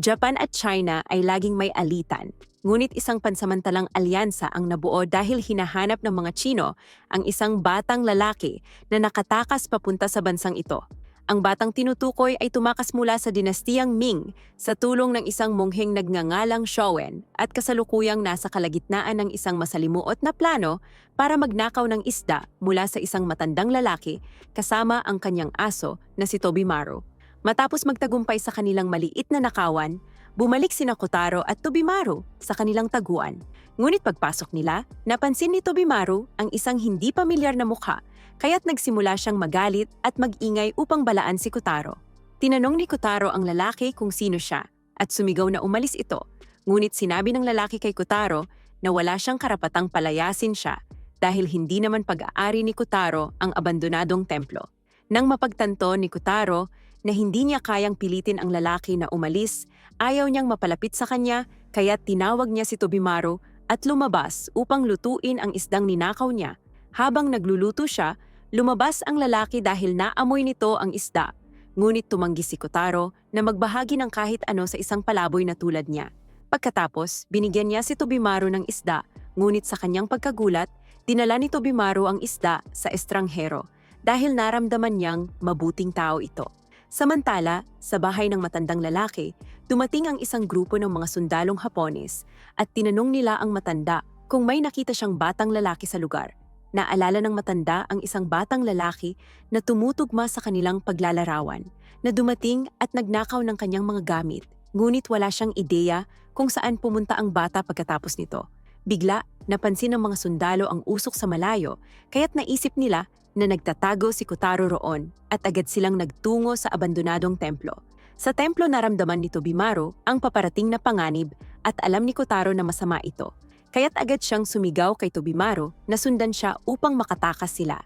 Japan at China ay laging may alitan, ngunit isang pansamantalang alyansa ang nabuo dahil hinahanap ng mga Chino ang isang batang lalaki na nakatakas papunta sa bansang ito. Ang batang tinutukoy ay tumakas mula sa dinastiyang Ming sa tulong ng isang mongheng nagngangalang Showen at kasalukuyang nasa kalagitnaan ng isang masalimuot na plano para magnakaw ng isda mula sa isang matandang lalaki kasama ang kanyang aso na si Tobimaru. Matapos magtagumpay sa kanilang maliit na nakawan, bumalik sina Kotaro at Tobimaru sa kanilang taguan. Ngunit pagpasok nila, napansin ni Tobimaru ang isang hindi pamilyar na mukha kaya't nagsimula siyang magalit at mag-ingay upang balaan si Kotaro. Tinanong ni Kotaro ang lalaki kung sino siya at sumigaw na umalis ito. Ngunit sinabi ng lalaki kay Kotaro na wala siyang karapatang palayasin siya dahil hindi naman pag-aari ni Kotaro ang abandonadong templo. Nang mapagtanto ni Kotaro na hindi niya kayang pilitin ang lalaki na umalis, ayaw niyang mapalapit sa kanya kaya tinawag niya si Tobimaru at lumabas upang lutuin ang isdang ninakaw niya. Habang nagluluto siya, lumabas ang lalaki dahil naamoy nito ang isda. Ngunit tumanggi si Kotaro na magbahagi ng kahit ano sa isang palaboy na tulad niya. Pagkatapos, binigyan niya si Tobimaru ng isda, ngunit sa kanyang pagkagulat, dinala ni Tobimaru ang isda sa estranghero dahil naramdaman niyang mabuting tao ito. Samantala, sa bahay ng matandang lalaki, dumating ang isang grupo ng mga sundalong Hapones at tinanong nila ang matanda kung may nakita siyang batang lalaki sa lugar. Naalala ng matanda ang isang batang lalaki na tumutugma sa kanilang paglalarawan, na dumating at nagnakaw ng kanyang mga gamit, ngunit wala siyang ideya kung saan pumunta ang bata pagkatapos nito. Bigla, napansin ng mga sundalo ang usok sa malayo, kaya't naisip nila na nagtatago si Kotaro roon at agad silang nagtungo sa abandonadong templo. Sa templo naramdaman ni Tobimaru ang paparating na panganib at alam ni Kotaro na masama ito kaya't agad siyang sumigaw kay Tobimaru na sundan siya upang makatakas sila.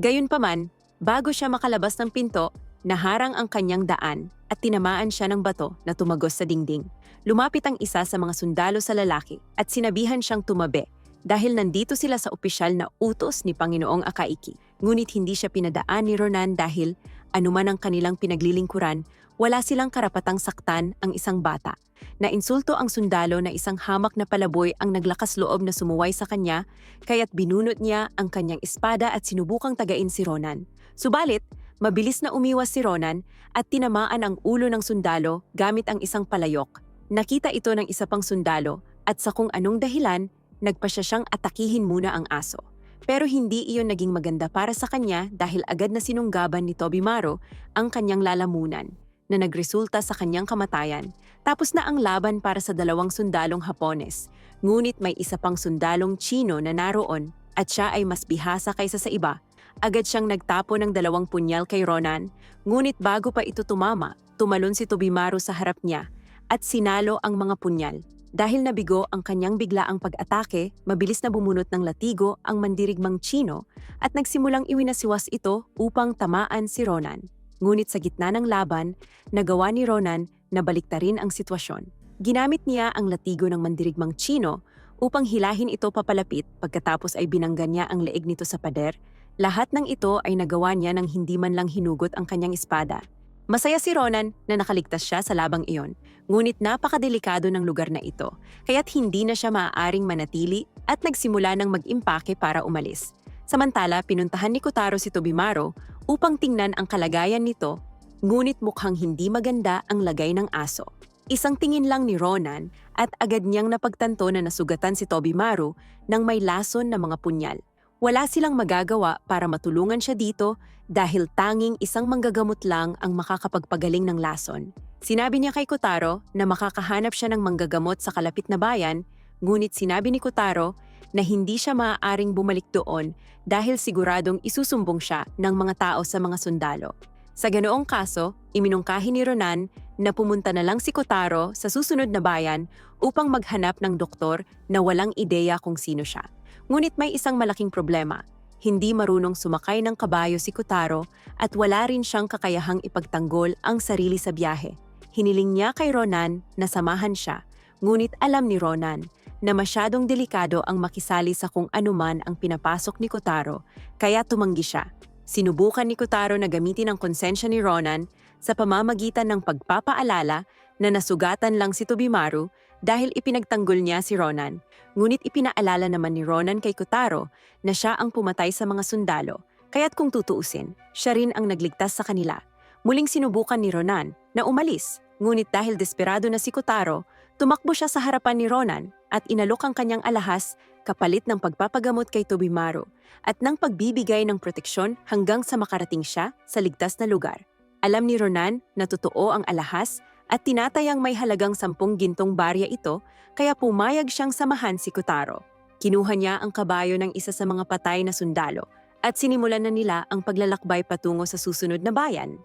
Gayunpaman, bago siya makalabas ng pinto, naharang ang kanyang daan at tinamaan siya ng bato na tumagos sa dingding. Lumapit ang isa sa mga sundalo sa lalaki at sinabihan siyang tumabi dahil nandito sila sa opisyal na utos ni Panginoong Akaiki. Ngunit hindi siya pinadaan ni Ronan dahil anuman ang kanilang pinaglilingkuran, wala silang karapatang saktan ang isang bata. Nainsulto ang sundalo na isang hamak na palaboy ang naglakas loob na sumuway sa kanya, kaya't binunot niya ang kanyang espada at sinubukang tagain si Ronan. Subalit, mabilis na umiwas si Ronan at tinamaan ang ulo ng sundalo gamit ang isang palayok. Nakita ito ng isa pang sundalo at sa kung anong dahilan, nagpa siya siyang atakihin muna ang aso. Pero hindi iyon naging maganda para sa kanya dahil agad na sinunggaban ni Tobimaru ang kanyang lalamunan na nagresulta sa kanyang kamatayan. Tapos na ang laban para sa dalawang sundalong Hapones. Ngunit may isa pang sundalong Chino na naroon at siya ay mas bihasa kaysa sa iba. Agad siyang nagtapo ng dalawang punyal kay Ronan, ngunit bago pa ito tumama, tumalon si Tobimaru sa harap niya at sinalo ang mga punyal. Dahil nabigo ang kanyang biglaang pag-atake, mabilis na bumunot ng latigo ang mandirigmang Chino at nagsimulang iwinasiwas ito upang tamaan si Ronan. Ngunit sa gitna ng laban, nagawa ni Ronan na baliktarin ang sitwasyon. Ginamit niya ang latigo ng mandirigmang Chino upang hilahin ito papalapit pagkatapos ay binangga niya ang leeg nito sa pader. Lahat ng ito ay nagawa niya nang hindi man lang hinugot ang kanyang espada. Masaya si Ronan na nakaligtas siya sa labang iyon, ngunit napakadelikado ng lugar na ito, kaya't hindi na siya maaaring manatili at nagsimula ng mag-impake para umalis. Samantala, pinuntahan ni Kotaro si Tobimaro upang tingnan ang kalagayan nito, ngunit mukhang hindi maganda ang lagay ng aso. Isang tingin lang ni Ronan at agad niyang napagtanto na nasugatan si Toby Maru ng may lason na mga punyal. Wala silang magagawa para matulungan siya dito dahil tanging isang manggagamot lang ang makakapagpagaling ng lason. Sinabi niya kay Kotaro na makakahanap siya ng manggagamot sa kalapit na bayan, ngunit sinabi ni Kotaro na hindi siya maaaring bumalik doon dahil siguradong isusumbong siya ng mga tao sa mga sundalo. Sa ganoong kaso, iminungkahi ni Ronan na pumunta na lang si Kotaro sa susunod na bayan upang maghanap ng doktor na walang ideya kung sino siya. Ngunit may isang malaking problema. Hindi marunong sumakay ng kabayo si Kotaro at wala rin siyang kakayahang ipagtanggol ang sarili sa biyahe. Hiniling niya kay Ronan na samahan siya, ngunit alam ni Ronan na masyadong delikado ang makisali sa kung anuman ang pinapasok ni Kotaro, kaya tumanggi siya. Sinubukan ni Kotaro na gamitin ang konsensya ni Ronan sa pamamagitan ng pagpapaalala na nasugatan lang si Tobimaru dahil ipinagtanggol niya si Ronan. Ngunit ipinaalala naman ni Ronan kay Kotaro na siya ang pumatay sa mga sundalo, kaya't kung tutuusin, siya rin ang nagligtas sa kanila. Muling sinubukan ni Ronan na umalis, ngunit dahil desperado na si Kotaro, tumakbo siya sa harapan ni Ronan at inalok ang kanyang alahas kapalit ng pagpapagamot kay Tobimaru at ng pagbibigay ng proteksyon hanggang sa makarating siya sa ligtas na lugar. Alam ni Ronan na totoo ang alahas at tinatayang may halagang sampung gintong barya ito kaya pumayag siyang samahan si Kotaro. Kinuha niya ang kabayo ng isa sa mga patay na sundalo at sinimulan na nila ang paglalakbay patungo sa susunod na bayan.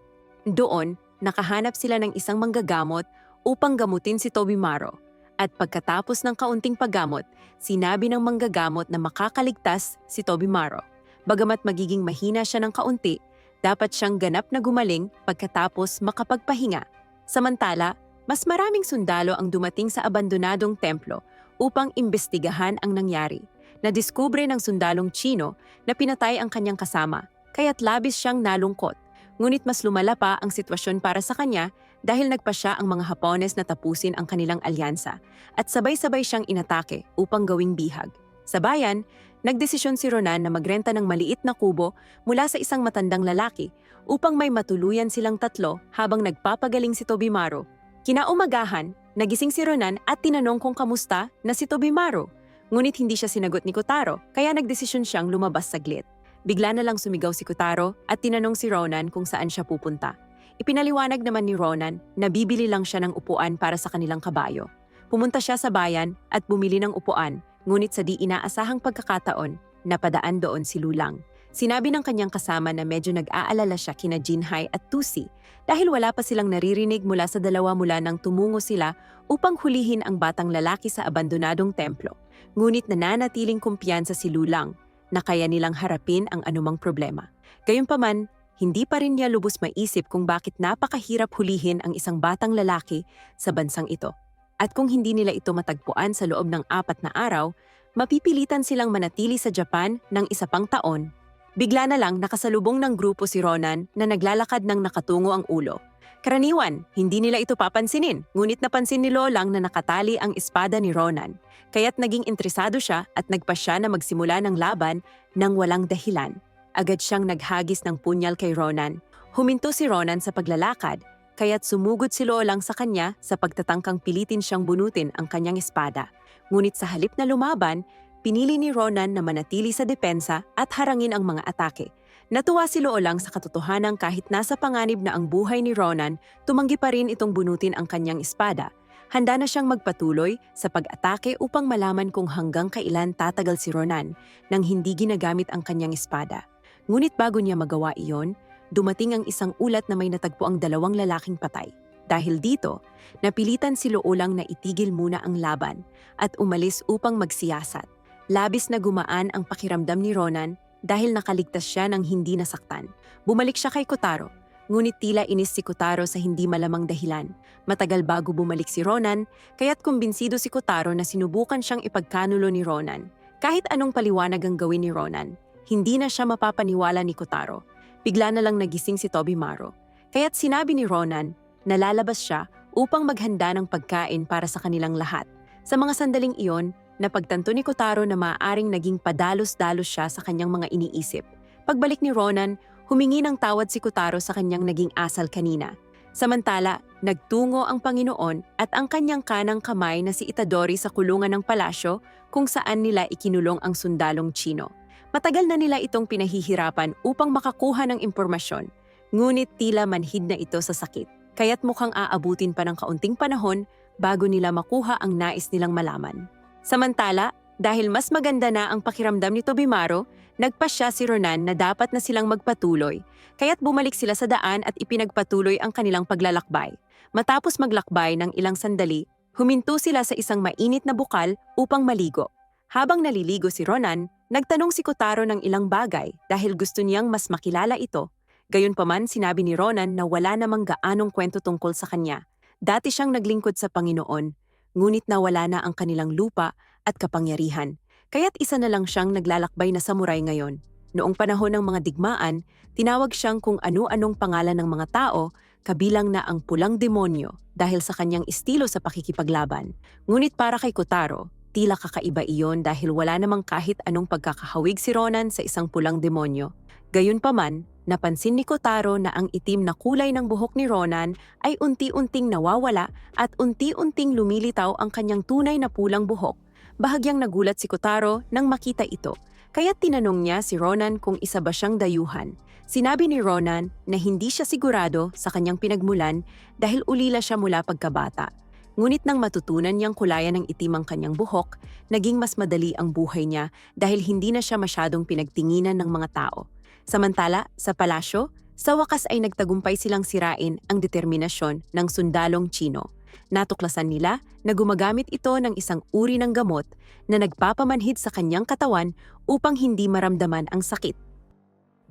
Doon, nakahanap sila ng isang manggagamot upang gamutin si Tobimaro. At pagkatapos ng kaunting paggamot, sinabi ng manggagamot na makakaligtas si Tobimaro. Bagamat magiging mahina siya ng kaunti, dapat siyang ganap na gumaling pagkatapos makapagpahinga. Samantala, mas maraming sundalo ang dumating sa abandonadong templo upang imbestigahan ang nangyari. Nadiskubre ng sundalong Chino na pinatay ang kanyang kasama, kaya't labis siyang nalungkot. Ngunit mas lumala pa ang sitwasyon para sa kanya dahil nagpa siya ang mga Hapones na tapusin ang kanilang alyansa at sabay-sabay siyang inatake upang gawing bihag. Sa bayan, nagdesisyon si Ronan na magrenta ng maliit na kubo mula sa isang matandang lalaki upang may matuluyan silang tatlo habang nagpapagaling si Tobimaro. Kinaumagahan, nagising si Ronan at tinanong kung kamusta na si Tobimaro. Ngunit hindi siya sinagot ni Kotaro kaya nagdesisyon siyang lumabas saglit. Bigla na lang sumigaw si Kotaro at tinanong si Ronan kung saan siya pupunta. Ipinaliwanag naman ni Ronan na bibili lang siya ng upuan para sa kanilang kabayo. Pumunta siya sa bayan at bumili ng upuan, ngunit sa di inaasahang pagkakataon, napadaan doon si Lulang. Sinabi ng kanyang kasama na medyo nag-aalala siya kina Jinhai at Tusi dahil wala pa silang naririnig mula sa dalawa mula nang tumungo sila upang hulihin ang batang lalaki sa abandonadong templo. Ngunit nananatiling kumpiyansa si Lulang na kaya nilang harapin ang anumang problema. Gayunpaman, hindi pa rin niya lubos maisip kung bakit napakahirap hulihin ang isang batang lalaki sa bansang ito. At kung hindi nila ito matagpuan sa loob ng apat na araw, mapipilitan silang manatili sa Japan ng isa pang taon. Bigla na lang nakasalubong ng grupo si Ronan na naglalakad ng nakatungo ang ulo. Karaniwan, hindi nila ito papansinin, ngunit napansin ni Lolang na nakatali ang espada ni Ronan. Kaya't naging interesado siya at nagpa siya na magsimula ng laban nang walang dahilan. Agad siyang naghagis ng punyal kay Ronan. Huminto si Ronan sa paglalakad, kaya't sumugod si Lolang sa kanya sa pagtatangkang pilitin siyang bunutin ang kanyang espada. Ngunit sa halip na lumaban, pinili ni Ronan na manatili sa depensa at harangin ang mga atake. Natuwa si Loolang sa katotohanan kahit nasa panganib na ang buhay ni Ronan, tumanggi pa rin itong bunutin ang kanyang espada. Handa na siyang magpatuloy sa pag-atake upang malaman kung hanggang kailan tatagal si Ronan nang hindi ginagamit ang kanyang espada. Ngunit bago niya magawa iyon, dumating ang isang ulat na may natagpo ang dalawang lalaking patay. Dahil dito, napilitan si Loolang na itigil muna ang laban at umalis upang magsiyasat. Labis na gumaan ang pakiramdam ni Ronan dahil nakaligtas siya ng hindi nasaktan. Bumalik siya kay Kotaro, ngunit tila inis si Kotaro sa hindi malamang dahilan. Matagal bago bumalik si Ronan, kaya't kumbinsido si Kotaro na sinubukan siyang ipagkanulo ni Ronan. Kahit anong paliwanag ang gawin ni Ronan, hindi na siya mapapaniwala ni Kotaro. Bigla na lang nagising si Tobimaro. Kaya't sinabi ni Ronan na lalabas siya upang maghanda ng pagkain para sa kanilang lahat. Sa mga sandaling iyon, napagtanto ni Kotaro na maaaring naging padalos-dalos siya sa kanyang mga iniisip. Pagbalik ni Ronan, humingi ng tawad si Kotaro sa kanyang naging asal kanina. Samantala, nagtungo ang Panginoon at ang kanyang kanang kamay na si Itadori sa kulungan ng palasyo kung saan nila ikinulong ang sundalong Chino. Matagal na nila itong pinahihirapan upang makakuha ng impormasyon, ngunit tila manhid na ito sa sakit. Kaya't mukhang aabutin pa ng kaunting panahon bago nila makuha ang nais nilang malaman. Samantala, dahil mas maganda na ang pakiramdam ni Tobimaro, nagpasya si Ronan na dapat na silang magpatuloy, kaya't bumalik sila sa daan at ipinagpatuloy ang kanilang paglalakbay. Matapos maglakbay ng ilang sandali, huminto sila sa isang mainit na bukal upang maligo. Habang naliligo si Ronan, nagtanong si Kotaro ng ilang bagay dahil gusto niyang mas makilala ito. Gayunpaman sinabi ni Ronan na wala namang gaanong kwento tungkol sa kanya. Dati siyang naglingkod sa Panginoon, ngunit nawala na ang kanilang lupa at kapangyarihan. Kaya't isa na lang siyang naglalakbay na samurai ngayon. Noong panahon ng mga digmaan, tinawag siyang kung ano-anong pangalan ng mga tao kabilang na ang pulang demonyo dahil sa kanyang estilo sa pakikipaglaban. Ngunit para kay Kotaro, tila kakaiba iyon dahil wala namang kahit anong pagkakahawig si Ronan sa isang pulang demonyo. Gayunpaman, napansin ni Kotaro na ang itim na kulay ng buhok ni Ronan ay unti-unting nawawala at unti-unting lumilitaw ang kanyang tunay na pulang buhok. Bahagyang nagulat si Kotaro nang makita ito, kaya tinanong niya si Ronan kung isa ba siyang dayuhan. Sinabi ni Ronan na hindi siya sigurado sa kanyang pinagmulan dahil ulila siya mula pagkabata. Ngunit nang matutunan niyang kulayan ng itim ang kanyang buhok, naging mas madali ang buhay niya dahil hindi na siya masyadong pinagtinginan ng mga tao. Samantala, sa palasyo, sa wakas ay nagtagumpay silang sirain ang determinasyon ng sundalong Chino. Natuklasan nila na gumagamit ito ng isang uri ng gamot na nagpapamanhid sa kanyang katawan upang hindi maramdaman ang sakit.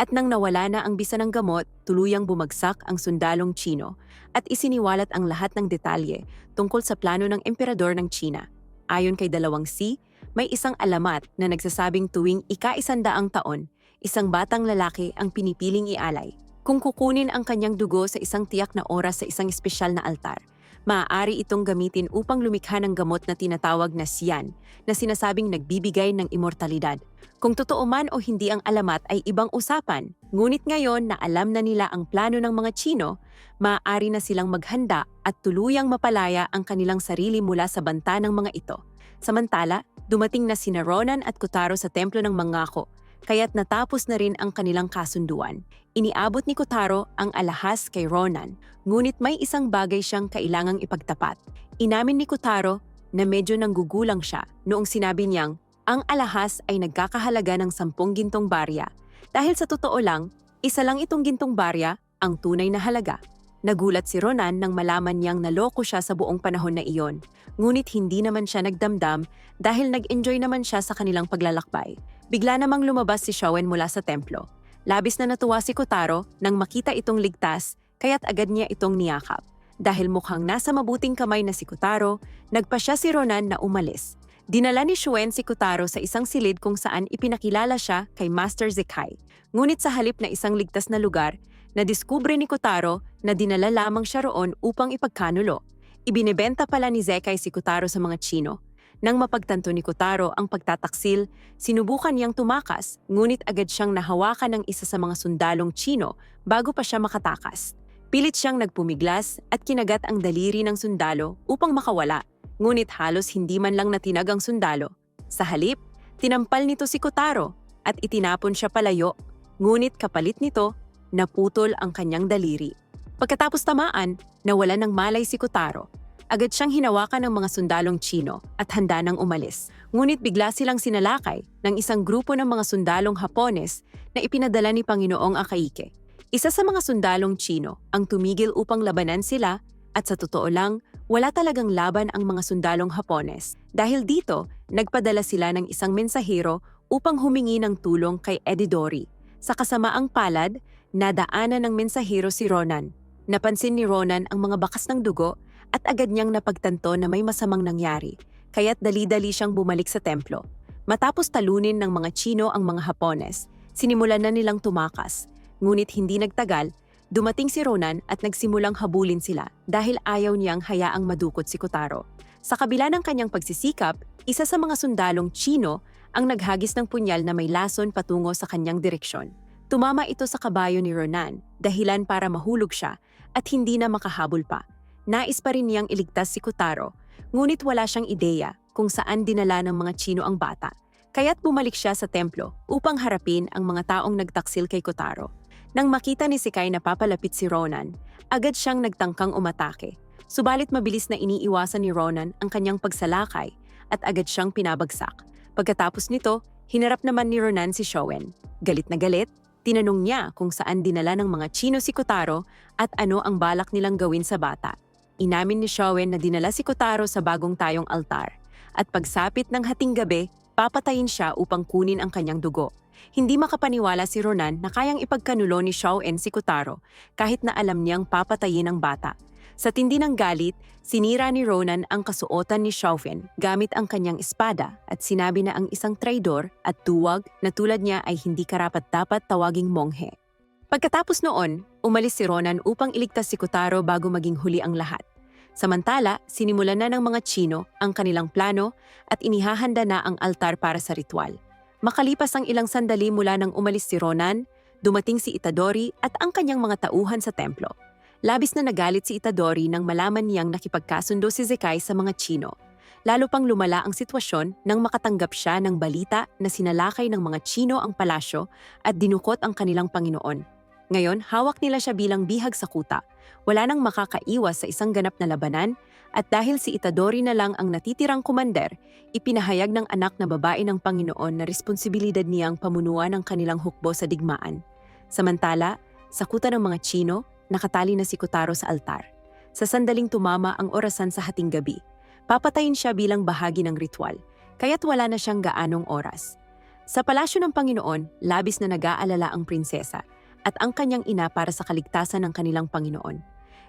At nang nawala na ang bisa ng gamot, tuluyang bumagsak ang sundalong Chino at isiniwalat ang lahat ng detalye tungkol sa plano ng emperador ng China. Ayon kay Dalawang C, may isang alamat na nagsasabing tuwing ika-isandaang taon, isang batang lalaki ang pinipiling ialay. Kung kukunin ang kanyang dugo sa isang tiyak na oras sa isang espesyal na altar, maaari itong gamitin upang lumikha ng gamot na tinatawag na siyan, na sinasabing nagbibigay ng immortalidad. Kung totoo man o hindi ang alamat ay ibang usapan, ngunit ngayon na alam na nila ang plano ng mga Chino, maaari na silang maghanda at tuluyang mapalaya ang kanilang sarili mula sa banta ng mga ito. Samantala, dumating na sina Ronan at Kotaro sa templo ng Mangako, kaya't natapos na rin ang kanilang kasunduan. Iniabot ni Kotaro ang alahas kay Ronan, ngunit may isang bagay siyang kailangang ipagtapat. Inamin ni Kotaro na medyo nanggugulang siya noong sinabi niyang ang alahas ay nagkakahalaga ng sampung gintong barya. Dahil sa totoo lang, isa lang itong gintong barya ang tunay na halaga. Nagulat si Ronan nang malaman niyang naloko siya sa buong panahon na iyon. Ngunit hindi naman siya nagdamdam dahil nag-enjoy naman siya sa kanilang paglalakbay. Bigla namang lumabas si Showen mula sa templo. Labis na natuwa si Kotaro nang makita itong ligtas kaya't agad niya itong niyakap. Dahil mukhang nasa mabuting kamay na si Kotaro, nagpa siya si Ronan na umalis. Dinala ni Shuen si Kotaro sa isang silid kung saan ipinakilala siya kay Master Zekai. Ngunit sa halip na isang ligtas na lugar, nadiskubre ni Kotaro na dinala lamang siya roon upang ipagkanulo. Ibinebenta pala ni Zekai si Kotaro sa mga Chino. Nang mapagtanto ni Kotaro ang pagtataksil, sinubukan niyang tumakas, ngunit agad siyang nahawakan ng isa sa mga sundalong Chino bago pa siya makatakas. Pilit siyang nagpumiglas at kinagat ang daliri ng sundalo upang makawala ngunit halos hindi man lang natinag ang sundalo. Sa halip, tinampal nito si Kotaro at itinapon siya palayo, ngunit kapalit nito, naputol ang kanyang daliri. Pagkatapos tamaan, nawala ng malay si Kotaro. Agad siyang hinawakan ng mga sundalong Chino at handa nang umalis. Ngunit bigla silang sinalakay ng isang grupo ng mga sundalong Hapones na ipinadala ni Panginoong Akaike. Isa sa mga sundalong Chino ang tumigil upang labanan sila at sa totoo lang, wala talagang laban ang mga sundalong Hapones. Dahil dito, nagpadala sila ng isang mensahero upang humingi ng tulong kay Edidori. Sa kasamaang palad, nadaanan ng mensahero si Ronan. Napansin ni Ronan ang mga bakas ng dugo at agad niyang napagtanto na may masamang nangyari, kaya't dali-dali siyang bumalik sa templo. Matapos talunin ng mga Chino ang mga Hapones, sinimulan na nilang tumakas. Ngunit hindi nagtagal, Dumating si Ronan at nagsimulang habulin sila dahil ayaw niyang hayaang madukot si Kotaro. Sa kabila ng kanyang pagsisikap, isa sa mga sundalong Chino ang naghagis ng punyal na may lason patungo sa kanyang direksyon. Tumama ito sa kabayo ni Ronan, dahilan para mahulog siya at hindi na makahabol pa. Nais pa rin niyang iligtas si Kotaro, ngunit wala siyang ideya kung saan dinala ng mga Chino ang bata. Kaya't bumalik siya sa templo upang harapin ang mga taong nagtaksil kay Kotaro. Nang makita ni Sikay na papalapit si Ronan, agad siyang nagtangkang umatake. Subalit mabilis na iniiwasan ni Ronan ang kanyang pagsalakay at agad siyang pinabagsak. Pagkatapos nito, hinarap naman ni Ronan si Showen. Galit na galit, tinanong niya kung saan dinala ng mga Chino si Kotaro at ano ang balak nilang gawin sa bata. Inamin ni Showen na dinala si Kotaro sa bagong tayong altar at pagsapit ng hating gabi, papatayin siya upang kunin ang kanyang dugo. Hindi makapaniwala si Ronan na kayang ipagkanulo ni Xiao En si Kotaro kahit na alam niyang papatayin ang bata. Sa tindi ng galit, sinira ni Ronan ang kasuotan ni Xiaofen gamit ang kanyang espada at sinabi na ang isang traidor at tuwag na tulad niya ay hindi karapat-dapat tawaging monghe. Pagkatapos noon, umalis si Ronan upang iligtas si Kotaro bago maging huli ang lahat. Samantala, sinimulan na ng mga Chino ang kanilang plano at inihahanda na ang altar para sa ritual. Makalipas ang ilang sandali mula nang umalis si Ronan, dumating si Itadori at ang kanyang mga tauhan sa templo. Labis na nagalit si Itadori nang malaman niyang nakipagkasundo si Zekai sa mga Chino. Lalo pang lumala ang sitwasyon nang makatanggap siya ng balita na sinalakay ng mga Chino ang palasyo at dinukot ang kanilang Panginoon. Ngayon, hawak nila siya bilang bihag sa kuta. Wala nang makakaiwas sa isang ganap na labanan at dahil si Itadori na lang ang natitirang kumander, ipinahayag ng anak na babae ng Panginoon na responsibilidad niyang pamunuan ang kanilang hukbo sa digmaan. Samantala, sa kuta ng mga Chino, nakatali na si Kotaro sa altar. Sa sandaling tumama ang orasan sa hating gabi, papatayin siya bilang bahagi ng ritual, kaya't wala na siyang gaanong oras. Sa palasyo ng Panginoon, labis na nag-aalala ang prinsesa at ang kanyang ina para sa kaligtasan ng kanilang Panginoon.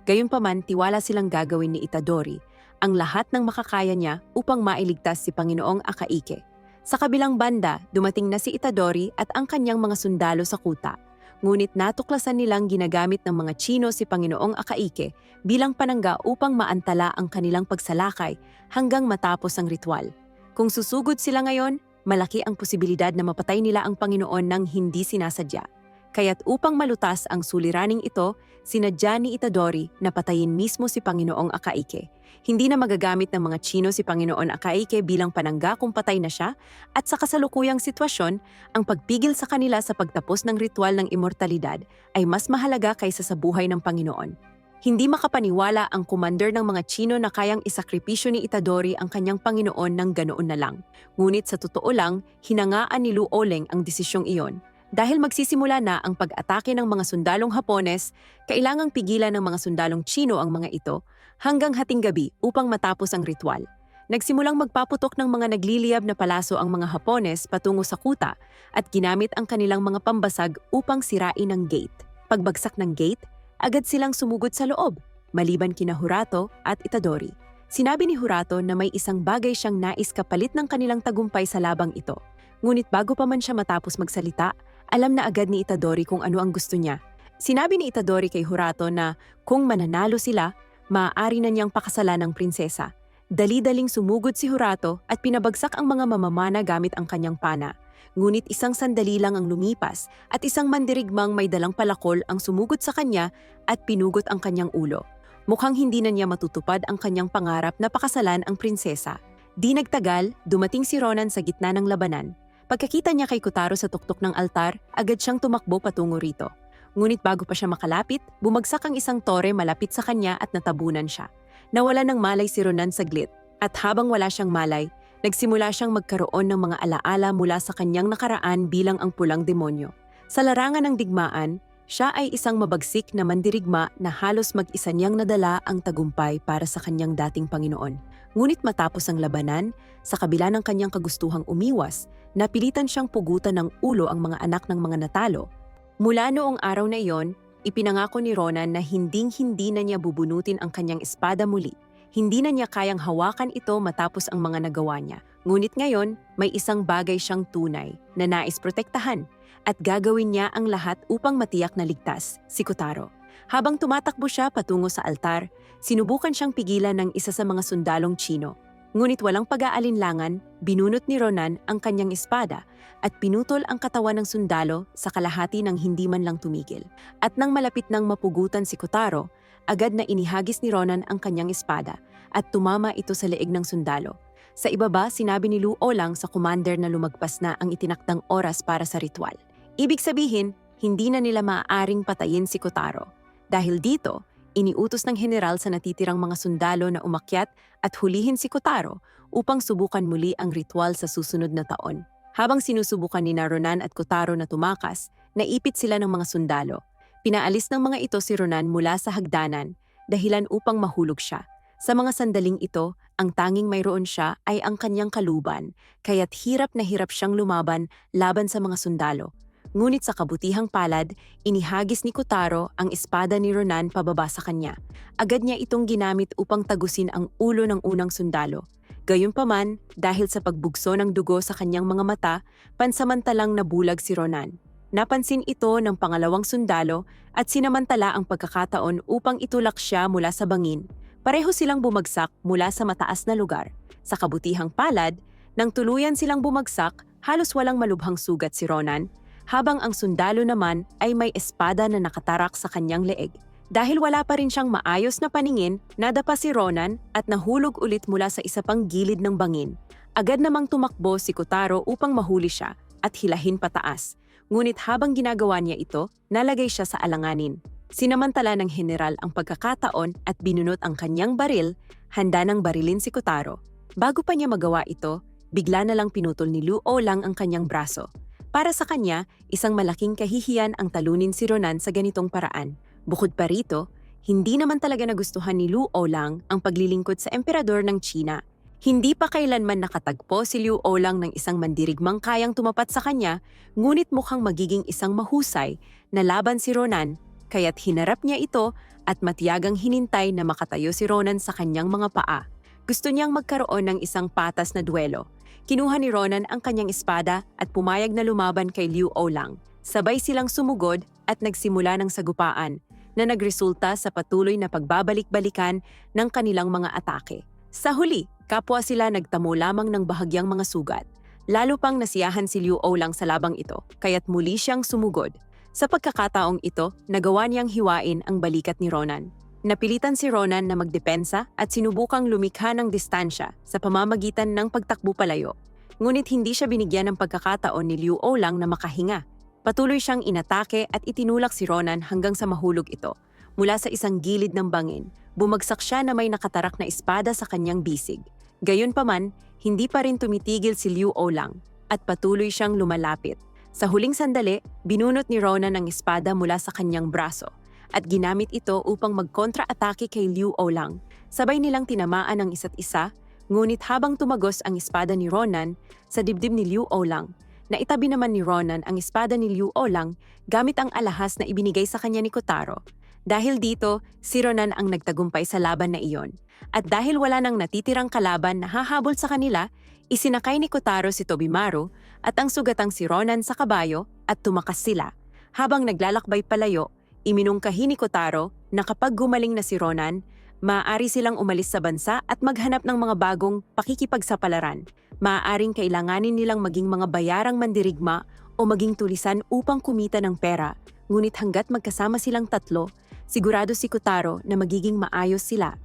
Gayunpaman, tiwala silang gagawin ni Itadori ang lahat ng makakaya niya upang mailigtas si Panginoong Akaike. Sa kabilang banda, dumating na si Itadori at ang kanyang mga sundalo sa kuta. Ngunit natuklasan nilang ginagamit ng mga Chino si Panginoong Akaike bilang panangga upang maantala ang kanilang pagsalakay hanggang matapos ang ritual. Kung susugod sila ngayon, malaki ang posibilidad na mapatay nila ang Panginoon ng hindi sinasadya. Kaya't upang malutas ang suliraning ito, sinadya ni Itadori na patayin mismo si Panginoong Akaike. Hindi na magagamit ng mga Chino si Panginoon Akaike bilang panangga kung patay na siya at sa kasalukuyang sitwasyon, ang pagpigil sa kanila sa pagtapos ng ritual ng immortalidad ay mas mahalaga kaysa sa buhay ng Panginoon. Hindi makapaniwala ang commander ng mga Chino na kayang isakripisyo ni Itadori ang kanyang Panginoon ng ganoon na lang. Ngunit sa totoo lang, hinangaan ni Lu Oleng ang desisyong iyon. Dahil magsisimula na ang pag-atake ng mga sundalong Hapones, kailangang pigilan ng mga sundalong Chino ang mga ito hanggang hating gabi upang matapos ang ritual. Nagsimulang magpaputok ng mga nagliliyab na palaso ang mga Hapones patungo sa kuta at ginamit ang kanilang mga pambasag upang sirain ang gate. Pagbagsak ng gate, agad silang sumugod sa loob, maliban kina Hurato at Itadori. Sinabi ni Hurato na may isang bagay siyang nais kapalit ng kanilang tagumpay sa labang ito. Ngunit bago pa man siya matapos magsalita, alam na agad ni Itadori kung ano ang gusto niya. Sinabi ni Itadori kay Hurato na kung mananalo sila, maaari na niyang pakasalan ng prinsesa. Dali-daling sumugod si Hurato at pinabagsak ang mga mamamana gamit ang kanyang pana. Ngunit isang sandali lang ang lumipas at isang mandirigmang may dalang palakol ang sumugod sa kanya at pinugot ang kanyang ulo. Mukhang hindi na niya matutupad ang kanyang pangarap na pakasalan ang prinsesa. Di nagtagal, dumating si Ronan sa gitna ng labanan. Pagkakita niya kay Kotaro sa tuktok ng altar, agad siyang tumakbo patungo rito. Ngunit bago pa siya makalapit, bumagsak ang isang tore malapit sa kanya at natabunan siya. Nawala ng malay si Ronan saglit, at habang wala siyang malay, nagsimula siyang magkaroon ng mga alaala mula sa kanyang nakaraan bilang ang pulang demonyo. Sa larangan ng digmaan, siya ay isang mabagsik na mandirigma na halos mag-isa niyang nadala ang tagumpay para sa kanyang dating Panginoon. Ngunit matapos ang labanan, sa kabila ng kanyang kagustuhang umiwas, napilitan siyang pugutan ng ulo ang mga anak ng mga natalo. Mula noong araw na iyon, ipinangako ni Ronan na hinding-hindi na niya bubunutin ang kanyang espada muli. Hindi na niya kayang hawakan ito matapos ang mga nagawa niya. Ngunit ngayon, may isang bagay siyang tunay na nais protektahan at gagawin niya ang lahat upang matiyak na ligtas, si Kotaro. Habang tumatakbo siya patungo sa altar, sinubukan siyang pigilan ng isa sa mga sundalong Chino. Ngunit walang pag-aalinlangan, binunot ni Ronan ang kanyang espada at pinutol ang katawan ng sundalo sa kalahati ng hindi man lang tumigil. At nang malapit nang mapugutan si Kotaro, agad na inihagis ni Ronan ang kanyang espada at tumama ito sa leeg ng sundalo. Sa ibaba, sinabi ni Lu Olang sa commander na lumagpas na ang itinakdang oras para sa ritual. Ibig sabihin, hindi na nila maaaring patayin si Kotaro. Dahil dito, iniutos ng general sa natitirang mga sundalo na umakyat at hulihin si Kotaro upang subukan muli ang ritual sa susunod na taon. Habang sinusubukan ni Ronan at Kotaro na tumakas, naipit sila ng mga sundalo. Pinaalis ng mga ito si Ronan mula sa hagdanan, dahilan upang mahulog siya. Sa mga sandaling ito, ang tanging mayroon siya ay ang kanyang kaluban, kaya't hirap na hirap siyang lumaban laban sa mga sundalo. Ngunit sa kabutihang palad, inihagis ni Kotaro ang espada ni Ronan pababa sa kanya. Agad niya itong ginamit upang tagusin ang ulo ng unang sundalo. Gayunpaman, dahil sa pagbugso ng dugo sa kanyang mga mata, pansamantalang nabulag si Ronan. napansin ito ng pangalawang sundalo at sinamantala ang pagkakataon upang itulak siya mula sa bangin. Pareho silang bumagsak mula sa mataas na lugar. Sa kabutihang palad, nang tuluyan silang bumagsak, halos walang malubhang sugat si Ronan, habang ang sundalo naman ay may espada na nakatarak sa kanyang leeg. Dahil wala pa rin siyang maayos na paningin, nadapa si Ronan at nahulog ulit mula sa isa pang gilid ng bangin. Agad namang tumakbo si Kotaro upang mahuli siya at hilahin pataas. Ngunit habang ginagawa niya ito, nalagay siya sa alanganin. Sinamantala ng general ang pagkakataon at binunot ang kanyang baril, handa ng barilin si Kotaro. Bago pa niya magawa ito, bigla na lang pinutol ni Luo lang ang kanyang braso. Para sa kanya, isang malaking kahihiyan ang talunin si Ronan sa ganitong paraan. Bukod pa rito, hindi naman talaga nagustuhan ni Luo lang ang paglilingkod sa emperador ng China. Hindi pa kailanman nakatagpo si Liu Olang ng isang mandirigmang kayang tumapat sa kanya, ngunit mukhang magiging isang mahusay na laban si Ronan, kaya't hinarap niya ito at matiyagang hinintay na makatayo si Ronan sa kanyang mga paa. Gusto niyang magkaroon ng isang patas na duelo. Kinuha ni Ronan ang kanyang espada at pumayag na lumaban kay Liu Olang. Sabay silang sumugod at nagsimula ng sagupaan na nagresulta sa patuloy na pagbabalik-balikan ng kanilang mga atake. Sa huli, kapwa sila nagtamo lamang ng bahagyang mga sugat. Lalo pang nasiyahan si Liu Olang sa labang ito, kaya't muli siyang sumugod. Sa pagkakataong ito, nagawa niyang hiwain ang balikat ni Ronan. Napilitan si Ronan na magdepensa at sinubukang lumikha ng distansya sa pamamagitan ng pagtakbo palayo. Ngunit hindi siya binigyan ng pagkakataon ni Liu Olang na makahinga. Patuloy siyang inatake at itinulak si Ronan hanggang sa mahulog ito. Mula sa isang gilid ng bangin, bumagsak siya na may nakatarak na espada sa kanyang bisig. Gayunpaman, hindi pa rin tumitigil si Liu Olang at patuloy siyang lumalapit. Sa huling sandali, binunot ni Ronan ang espada mula sa kanyang braso at ginamit ito upang magkontra-atake kay Liu Olang. Sabay nilang tinamaan ang isa't isa, ngunit habang tumagos ang espada ni Ronan sa dibdib ni Liu Olang, naitabi naman ni Ronan ang espada ni Liu Olang gamit ang alahas na ibinigay sa kanya ni Kotaro. Dahil dito, si Ronan ang nagtagumpay sa laban na iyon. At dahil wala nang natitirang kalaban na hahabol sa kanila, isinakay ni Kotaro si Tobimaru at ang sugatang si Ronan sa kabayo at tumakas sila. Habang naglalakbay palayo, iminungkahi ni Kotaro na kapag gumaling na si Ronan, maaari silang umalis sa bansa at maghanap ng mga bagong pakikipagsapalaran. Maaaring kailanganin nilang maging mga bayarang mandirigma o maging tulisan upang kumita ng pera. Ngunit hanggat magkasama silang tatlo, sigurado si Kotaro na magiging maayos sila